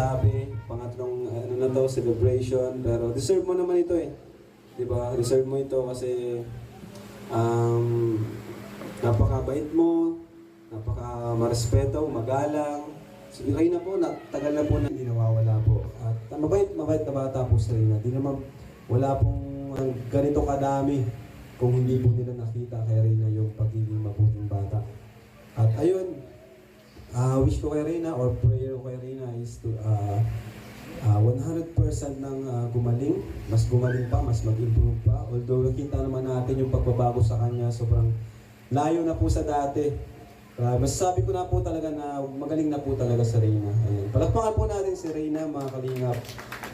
masabi. Pangatlong ano na to, celebration. Pero deserve mo naman ito eh. Di ba? Deserve mo ito kasi um, napakabait mo, napaka marespeto, magalang. So, yung Reyna po, na, tagal na po na hindi nawawala po. At uh, mabait, mabait na bata po si Reyna. Di naman, wala pong uh, ganito kadami kung hindi po nila nakita kay Reyna yung pagiging mabuting bata. At ayun, wish ko kay Reyna or prayer ko kay Reyna is to uh, uh, 100% ng uh, gumaling, mas gumaling pa, mas mag-improve pa. Although nakita naman natin yung pagbabago sa kanya, sobrang layo na po sa dati. Uh, masasabi ko na po talaga na magaling na po talaga sa Reyna. Ayan. Palakpakan po natin si Reyna, mga kalingap,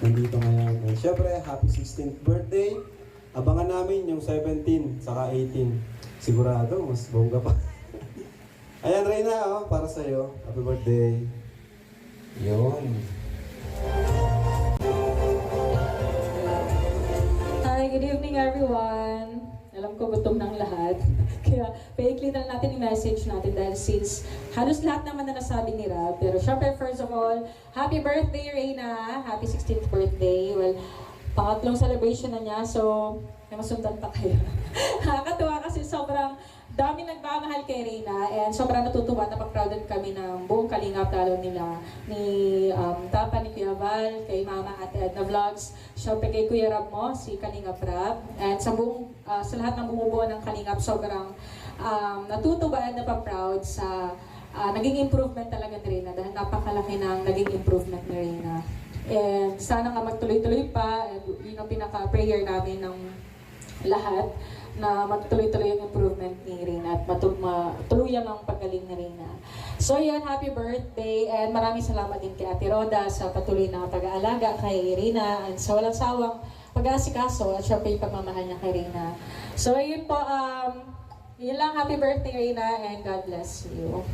nandito ngayon. And syempre, happy 16th birthday. Abangan namin yung 17, saka 18. Sigurado, mas bongga pa. Ayan, Reyna, oh, para sa'yo. Happy birthday. Yun. Hi, good evening everyone. Alam ko gutom ng lahat. Kaya paikli na natin yung message natin dahil since halos lahat naman na nasabi ni Rab. Pero syempre, first of all, happy birthday, Reyna! Happy 16th birthday. Well, pangatlong celebration na niya, so may masundan pa kayo. Nakakatuwa nagmamahal kay Reyna and sobrang natutuwa na pag-prouded kami ng buong kalingap lalo nila ni um, Tapa, ni Kuya Val, kay Mama Ate Edna Vlogs, syempre kay Kuya Rab mo, si Kalingap Rab, and sa buong, ah, sa lahat ng bumubuo ng Kalingap, sobrang um, natutuwa at napaproud sa ah, naging improvement talaga ni Reyna dahil napakalaki ng naging improvement ni Reyna. And sana nga magtuloy-tuloy pa, and yun ang pinaka-prayer namin ng lahat na magtuloy-tuloy yung improvement ni Rina at matul matuluyan ang pagaling ni Rina. So yan, happy birthday and maraming salamat din kay Ate Roda sa patuloy na pag-aalaga kay Rina and sa walang sawang pag-aasikaso at syempre yung pagmamahal niya kay Rina. So yun po, um, yun lang, happy birthday Rina and God bless you.